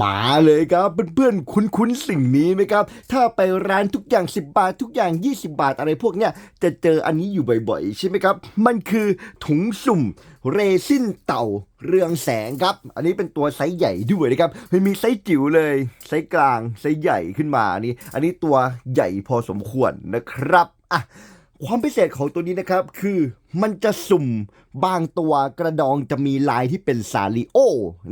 มาเลยครับเพื่อนๆคุ้นๆสิ่งนี้ไหมครับ ถ้าไปร้านทุกอย่าง 10 บาท ทุกอย่าง 20 บาทอะไรพวกเนี้ยจะเจออันนี้อยู่บ่อยๆ ใช่ไหมครับ มันคือถุงสุ่มเรซินเต่าเรืองแสงครับ อันนี้เป็นตัวไซส์ใหญ่ด้วยนะครับไม่มีไซส์จิ๋วเลยไซส์กลางไซส์ใหญ่ขึ้นมาอันนี้ อันนี้ตัวใหญ่พอสมควรนะครับอะ ความพิเศษของตัวนี้นะครับคือมันจะสุ่มบางตัวกระดองจะมีลายที่เป็นซาริโอ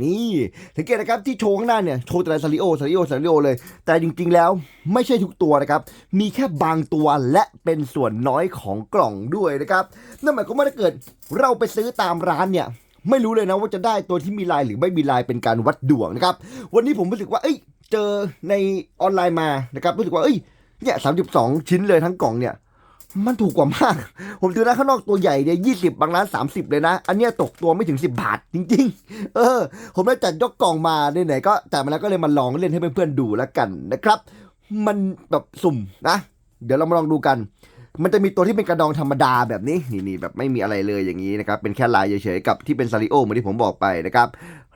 นี่สังเกตนะครับที่โชว์ข้างหน้าเนี่ยโชว์แต่ละซาริโอซาริโอซาริโอเลย แต่จริงๆแล้วไม่ใช่ทุกตัวนะครับ มีแค่บางตัวและเป็นส่วนน้อยของกล่องด้วยนะครับนั่นหมายความว่าถ้าเกิดเราไปซื้อตามร้านเนี่ยไม่รู้เลยนะว่าจะได้ตัวที่มีลายหรือไม่มีลายเป็นการวัดดวงนะครับ วันนี้ผมรู้สึกว่า เอ้ย เจอในออนไลน์มานะครับรู้สึกว่าเอ้ยเนี่ยสามสิบสองชิ้นเลยทั้งกล่องเนี่ย มันถูกกว่ามาก ผมดูนข้างนอกตัวใหญ่เนี่ยยี่สิบบางร้านสามสิบเลยนะ อันเนี้ยตกตัวไม่ถึงสิบบาทจริง ๆ เออ ผมได้จัดยกกล่องมาไหนๆก็แต่มาแล้วก็เลยมาลองเล่นให้เพื่อนๆดูแล้วกันนะครับ มันแบบสุ่มนะ เดี๋ยวเรามาลองดูกัน มันจะมีตัวที่เป็นกระดองธรรมดาแบบนี้นี่นี่แบบไม่มีอะไรเลยอย่างนี้นะครับ เป็นแค่ลายเฉยๆกับที่เป็นซาริโอเหมือนที่ผมบอกไปนะครับ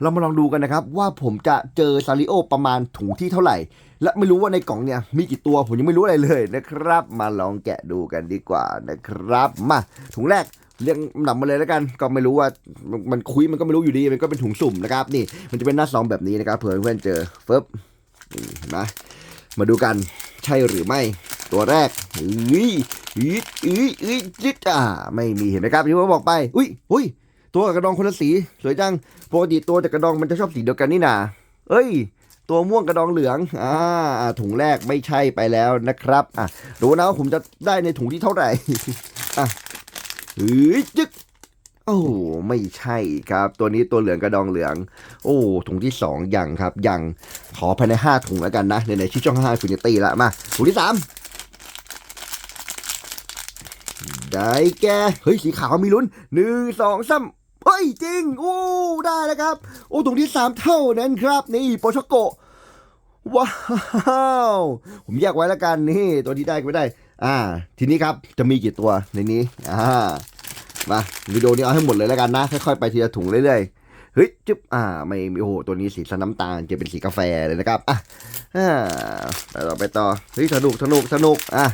เรามาลองดูกันนะครับ ว่าผมจะเจอซาริโอประมาณถุงที่เท่าไหร่และไม่รู้ว่าในกล่องเนี่ยมีกี่ตัวผมยังไม่รู้อะไรเลยนะครับ มาลองแกะดูกันดีกว่านะครับ มาถุงแรกเรียงลำดับมาเลยแล้วกันก็ไม่รู้ว่ามันคุยมันก็ไม่รู้อยู่ดีมันก็เป็นถุงสุ่มนะครับ นี่มันจะเป็นหน้าซองแบบนี้นะครับเผื่อเพื่อนเจอฟึบนี่เห็นไหมมาดูกันใช่หรือไม่ ตัวแรกอุ้ยอุ้ยอุ้ยอุ้ยจิดอ่าไม่มีเห็นไหมครับที่ผมบอกไปอุ้ยอุ้ยตัวกระดองคนละสี สวยจังปกติตัวจากกระดองมันจะชอบสีเดียวกันนี่นาเอ้ย ตัวม่วงกระดองเหลืองอ่าถุงแรกไม่ใช่ไปแล้วนะครับอะดูนะว่าผมจะได้ในถุงที่เท่าไหร่อะเฮ้ยจึ๊กโอ้ไม่ใช่ครับ ตัวนี้ตัวเหลืองกระดองเหลือง โอ้ถุงที่สองยังครับยังขอภายในห้าถุงแล้วกันนะในๆที่ช่องห้าฟินิตี้ละมาถุงที่สามได้แกเฮ้ยสีขาวมีลุ้นหนึ่งสองสามเฮ้ยจริงโอ้ได้แล้วครับ โอ้ถุงที่สามเท่านั้นครับ นี่โปชโกะ ว้าว ผมแยกไว้แล้วกันนี่ตัวที่ได้ก็ไม่ได้ อ่า ทีนี้ครับจะมีกี่ตัวในนี้ อ่า มาวิดีโอนี้เอาให้หมดเลยแล้วกันนะ ค่อยๆไปทีละถุงเรื่อยๆ เฮ้ยจึ๊บ อ่า ไม่มีโอ้โห ตัวนี้สีสน้ำตาลจะเป็นสีกาแฟเลยนะครับ อะ อ่าต่อไปต่อ เฮ้ยสนุกสนุกสนุก อะ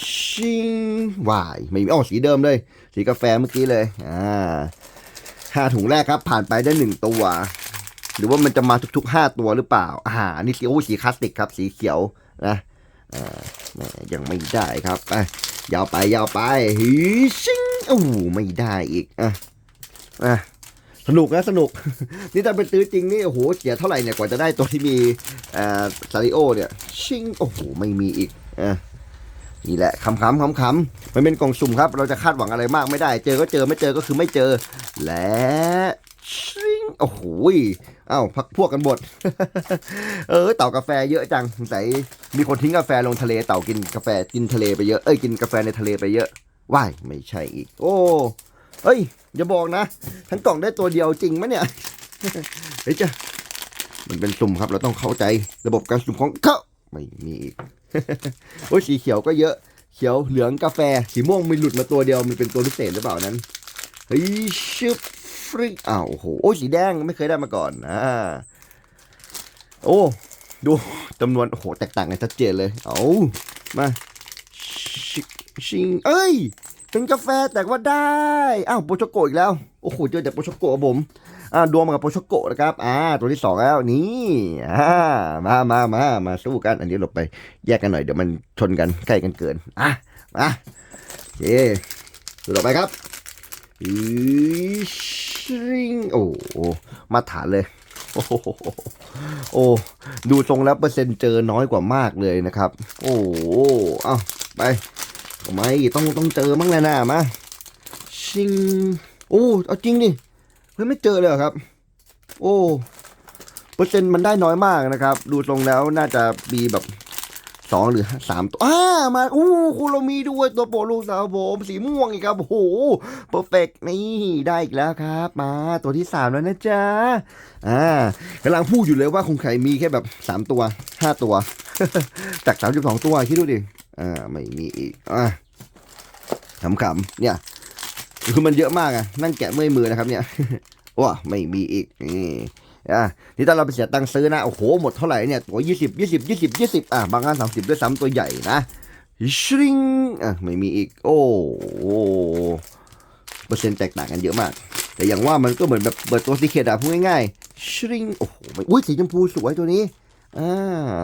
ชิงวายไม่มีอ๋อสีเดิมเลย สีกาแฟเมื่อกี้เลย อ่าห้าถุงแรกครับ ผ่านไปได้หนึ่งตัว หรือว่ามันจะมาทุกๆห้าตัวหรือเปล่าอ่านี่สีโอ้สีคลาสติกครับ สีเขียวนะอ่ายังไม่ได้ครับไปยาวไปยาวไปฮิชิงโอ้ไม่ได้อีกอะอะสนุกนะสนุก นี่ถ้าเป็นซื้อจริงนี่โอ้โหเสียเท่าไหร่เนี่ยกว่าจะได้ตัวที่มีอ่าซาริโอเนี่ยชิงโอ้โหไม่มีอีกอะนี่แหละคำคำคำคำมันเป็นกล่องสุ่มครับ เราจะคาดหวังอะไรมากไม่ได้ เจอก็เจอไม่เจอก็คือไม่เจอ และชิงโอ้โห อ้าวพักพวกกันหมดเออเต่ากาแฟเยอะจังสงสัยมีคนทิ้งกาแฟลงทะเลเต่ากินกาแฟกินทะเลไปเยอะเอ้ยกินกาแฟในทะเลไปเยอะว้ายไม่ใช่อีก โอ้เอ้ยอย่าบอกนะ ทั้งกล่องได้ตัวเดียวจริงไหมเนี่ยเฮ้ยจ้ะมันเป็นสุ่มครับเราต้องเข้าใจระบบการสุ่มของเขาไม่มีอีกโอ้ยสีเขียวก็เยอะเขียวเหลืองกาแฟสีม่วงมีหลุดมาตัวเดียวมันเป็นตัวพิเศษหรือเปล่านั้นเฮ้ยชึบ ริกอ้าวโอ้โหโอ้สีแดงไม่เคยได้มาก่อนอ่าโอ้ดูจำนวนโอ้โหแตกต่างกันชัดเจนเลย เอามาชิชิงเอ้ยเป็นกาแฟแต่ว่าได้อ้าวโปโชโกอีกแล้วโอ้โหเจอแต่โปโชโกผมอ่าดวงมากับโปโชโกนะครับอ่าตัวที่สองแล้วนี่อ่ามามามามาสู้กัน อันนี้หลบไปแยกกันหน่อยเดี๋ยวมันชนกันใกล้กันเกินอะมาโอเคดูต่อไปครับ อีชิงโอ้มาฐานเลย โอ้โหโอ้ดูทรงแล้วเปอร์เซ็นต์เจอน้อยกว่ามากเลยนะครับ โอ้เอ้าไปทำไมต้องต้องเจอมั้งแหละนะมาชิงโอ้เอาจริงดิเฮ้ยไม่เจอเลยครับ โอ้เปอร์เซ็นต์มันได้น้อยมากนะครับ ดูทรงแล้วน่าจะมีแบบ สองหรือสามตัวอ่ามาอู้คุโรมีด้วยตัวโปรลูกสาวผมสีม่วงอีกครับโอ้โหเพอร์เฟกนี่ได้อีกแล้วครับ มาตัวที่สามแล้วนะจ๊ะอ่ากำลังพูดอยู่เลยว่าคงไข่มีแค่แบบสามตัวห้าตัว จากสามสิบสองตัวคิดดูดิอ่าไม่มีอีกอ่าขำๆเนี่ยคือมันเยอะมากอะนั่งแกะเมื่อยมือนะครับเนี่ยว้าไม่มีอีกนี่ อะนี่ถ้าเราไปเสียตังค์ซื้อนะ โอ้โห หมดเท่าไหร่เนี่ย ตัวยี่สิบยี่สิบยี่สิบยี่สิบอะ บางงานสามสิบด้วยซ้ำตัวใหญ่นะชริงอะ ไม่มีอีก โอ้โหเปอร์เซ็นต์แตกต่างกันเยอะมาก แต่อย่างว่ามันก็เหมือนแบบเปิดตัวซีเคดอะพูดง่ายๆชริงโอ้โหอุ้ยสีชมพูสวยตัวนี้ อ่า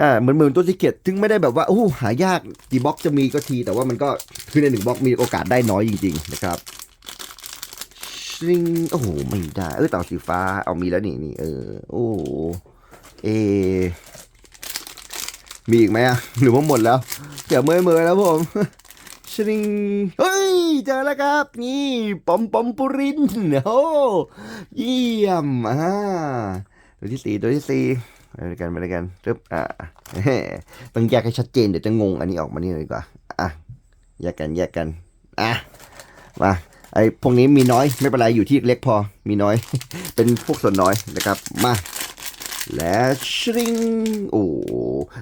อ่าเหมือนเหมือนตัวซีเคดถึงไม่ได้แบบว่าโอ้โหหายากกี่บล็อกจะมีก็ที แต่ว่ามันก็คือในหนึ่งบล็อกมีโอกาสได้น้อยจริงๆนะครับ ชิงโอ้โหไม่ได้เออเต่าสีฟ้าเอามีแล้วนี่นี่เออโอ้เอ มีอีกไหมอะหรือว่าหมดแล้วเดี๋ยวเมื่อยเมื่อยแล้วผมชิงเฮ้ยเจอแล้วครับ นี่ปอมปอมปุรินโอ้เยี่ยมอ่าตัวที่สี่ตัวที่สี่ไปด้วยกันไปด้วยกันตึ๊บอ่าต้องแยกให้ชัดเจนเดี๋ยวจะงงอันนี้ออกมานี่เลยดีกว่าอะแยกกันแยกกันอะมา อ้พวกนี้มีน้อยไม่เป็นไรอยู่ที่เล็กพอมีน้อย เป็นพวกส่วนน้อยนะครับมาและชริงโอ้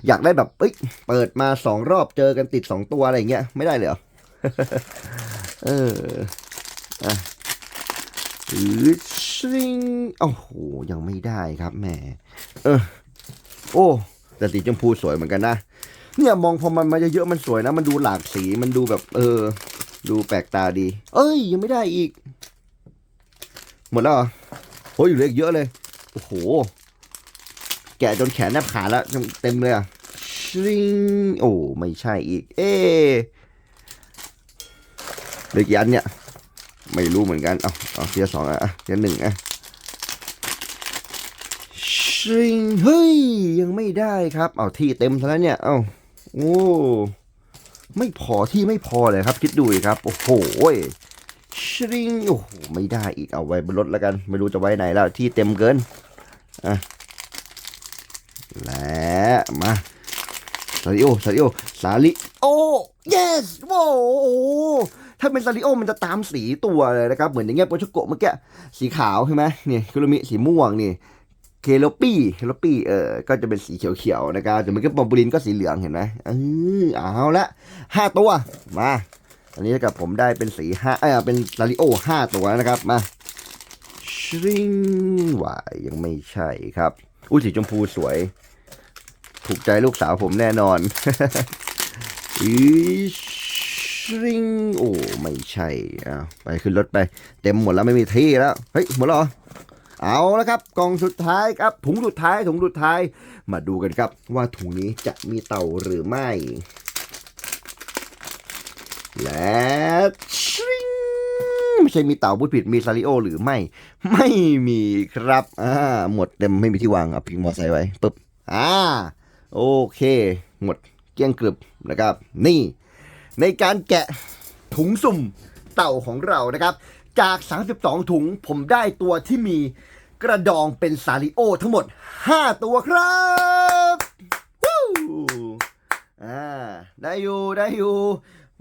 อยากได้แบบเอ้ยเปิดมาสองรอบเจอกันติดสองตัวอะไรอย่างเงี้ยไม่ได้เลยเหรอเอออะหรือชริงโอ้โหยังไม่ได้ครับแหมเออโอ้แต่สีชมพูสวยเหมือนกันนะเนี่ยมองพอมันมาเยอะๆมันสวยนะ มันดูหลากสีมันดูแบบ เออ ดูแปลกตาดี เอ้ย ยังไม่ได้อีก หมดแล้วเหรอโอ้ยอยู่เหลืออีกเยอะเลย โอ้โห แกะจนแขนแนบขาแล้วเต็มเลยอะชิงโอ้ไม่ใช่อีก เอ๊ะเหลือกี่อันเนี่ย ไม่รู้เหมือนกัน เอาเอาเทียร์สองอะอะเทียร์หนึ่งอะชิงเฮ้ย ยังไม่ได้ครับ เอาที่เต็มซะแล้วเนี่ย เอาโอ้ ไม่พอที่ไม่พอเลยครับ คิดดูครับ โอ้โหชิงโอ้โหไม่ได้อีกเอาไว้บนรถแล้วกัน ไม่รู้จะไว้ไหนแล้วที่เต็มเกินอะและมาซาริโอซาริโอซาริโอ yes โว้โถ้าเป็นซาริโอมันจะตามสีตัวเลยนะครับ เหมือนอย่างเงี้ยโปรชโกะเมื่อกี้สีขาวใช่ไหมนี่คุรุมิสีม่วงนี่ เคโลปี้เคโลปี้เออก็จะเป็นสีเขียวๆนะครับแต่เมื่อกี้ปอมบูลินก็สีเหลืองเห็นไหมเออเอาละห้าตัวมาอันนี้กับผมได้เป็นสีห้าเออเป็นซาริโอห้าตัวนะครับมาชริงวายยังไม่ใช่ครับอุ้ยสีชมพูสวย ถูกใจลูกสาวผมแน่นอนอีชริงโอ้ไม่ใช่อะไปขึ้นรถไป เต็มหมดแล้วไม่มีที่แล้ว เฮ้ยหมดแล้ว เอาแล้วครับกล่องสุดท้ายครับ ถุงสุดท้ายถุงสุดท้ายมาดูกันครับ ว่าถุงนี้จะมีเต่าหรือไม่ และชิงไม่ใช่มีเต่าพูดผิดมีซาริโอหรือไม่ ไม่มีครับอ่าหมดเต็มไม่มีที่วางเอาพิงมอไซค์ไว้ปึ๊บอ่าโอเค หมดเกลี้ยงกรึบนะครับ นี่ ในการแกะถุงสุ่มเต่าของเรานะครับ จาก 32 ถุงผมได้ตัวที่มีกระดองเป็นซาริโอทั้งหมด 5 ตัวครับวู้อ่าได้อยู่ได้อยู่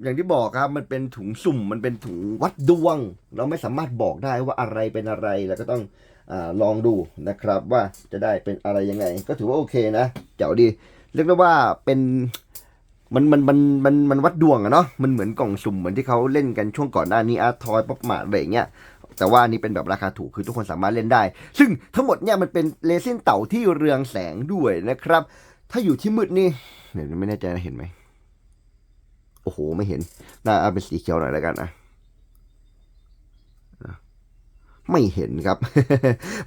อย่างที่บอกครับมันเป็นถุงสุ่มมันเป็นถุงวัดดวง เราไม่สามารถบอกได้ว่าอะไรเป็นอะไรเราก็ต้องอลองดูนะครับว่าจะได้เป็นอะไรยังไง ก็ถือว่าโอเคนะเจ๋วดี เรียกได้ว่าเป็น มันมันมันมันมันวัดดวงอะเนาะมันเหมือนกล่องสุ่มเหมือนที่เขาเล่นกันช่วงก่อนหน้านี้อาร์ทอยป๊อปมาอะไรอย่างเงี้ยแต่ว่านี้เป็นแบบราคาถูกคือทุกคนสามารถเล่นได้ ซึ่งทั้งหมดเนี่ยมันเป็นเลเซนเต่าที่เรืองแสงด้วยนะครับ ถ้าอยู่ที่มืดนี่เดี๋ยวไม่แน่ใจนะเห็นไหมโอ้โหไม่เห็นน่าเอาเป็นสีเขียวหน่อยแล้วกันนะ ไม่เห็นครับ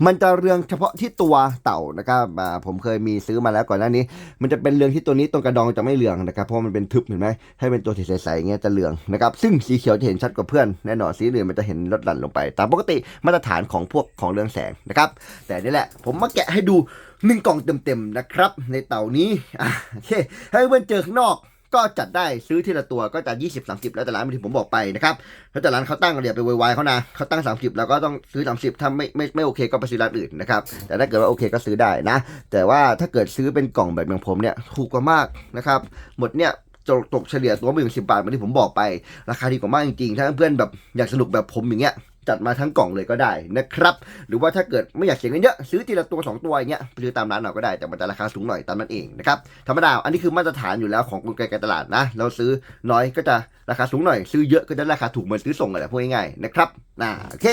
มันจะเรืองเฉพาะที่ตัวเต่านะครับผมเคยมีซื้อมาแล้วก่อนหน้านี้ มันจะเป็นเรืองที่ตัวนี้ตรงกระดองจะไม่เรืองนะครับ เพราะมันเป็นทึบเห็นไหมให้เป็นตัวใสๆอย่างเงี้ยจะเรืองนะครับ ซึ่งสีเขียวจะเห็นชัดกว่าเพื่อนแน่นอนสีเหลืองมันจะเห็นลดหลั่นลงไป ตามปกติมาตรฐานของพวกของเรืองแสงนะครับ แต่นี่แหละ ผมมาแกะให้ดูหนึ่งกล่องเต็มๆนะครับ ในเต่านี้โอเคให้เพื่อนเจอข้างนอก ก็จัดได้ซื้อทีละตัวก็จะ20 30 แล้วแต่ร้านที่ผมบอกไปนะครับถ้าแต่ร้านเขาตั้งเดี๋ยวไปวายเขานะเขาตั้ง 30 แล้วก็ต้องซื้อ 30 ถ้าไม่ไม่ไม่โอเคก็ไปซื้อร้านอื่นนะครับแต่ถ้าเกิดว่าโอเคก็ซื้อได้นะ แต่ว่าถ้าเกิดซื้อเป็นกล่องแบบอย่างผมเนี่ยถูกกว่ามากนะครับหมดเนี่ยตกตกเฉลี่ยตัวไม่ถึงสิบาทเหมือนที่ผมบอกไป ราคาดีกว่ามากจริงๆ ถ้าเพื่อนแบบอยากสนุกแบบผมอย่างเงี้ย จัดมาทั้งกล่องเลยก็ได้นะครับ หรือว่าถ้าเกิดไม่อยากเสียเงินเยอะซื้อทีละตัวสองตัวอย่างเงี้ยไปซื้อตามร้านเราก็ได้แต่มันจะราคาสูงหน่อยตามนั้นเองนะครับธรรมดาอันนี้คือมาตรฐานอยู่แล้วของกลไกการตลาดนะ เราซื้อน้อยก็จะราคาสูงหน่อยซื้อเยอะก็จะราคาถูกเหมือนซื้อส่งอะไรพูดง่ายๆนะครับนะโอเค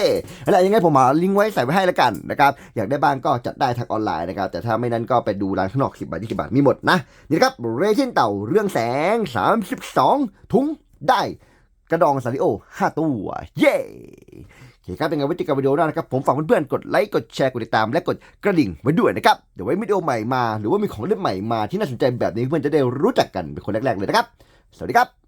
อะไรยังไงผมเอาลิงก์ไว้ใส่ไว้ให้แล้วกันนะครับอยากได้บ้างก็จัดได้ทางออนไลน์นะครับแต่ถ้าไม่นั้นก็ไปดูร้านข้างนอก10บาท20บาทมีหมดนะนี่ครับเรซินเต่าเรื่องแสง 32ถุงได้กระดองซาริโอ 5 ตัว เย้ เคครับเป็นไงไว้เจอกันวิดีโอหน้านะครับ ผมฝากเพื่อนๆกดไลค์กดแชร์กดติดตามและกดกระดิ่งไว้ด้วยนะครับ เดี๋ยวไว้วิดีโอใหม่มา หรือว่ามีของเล่นใหม่มาที่น่าสนใจแบบนี้เพื่อนจะได้รู้จักกันเป็นคนแรกๆเลยนะครับ สวัสดีครับ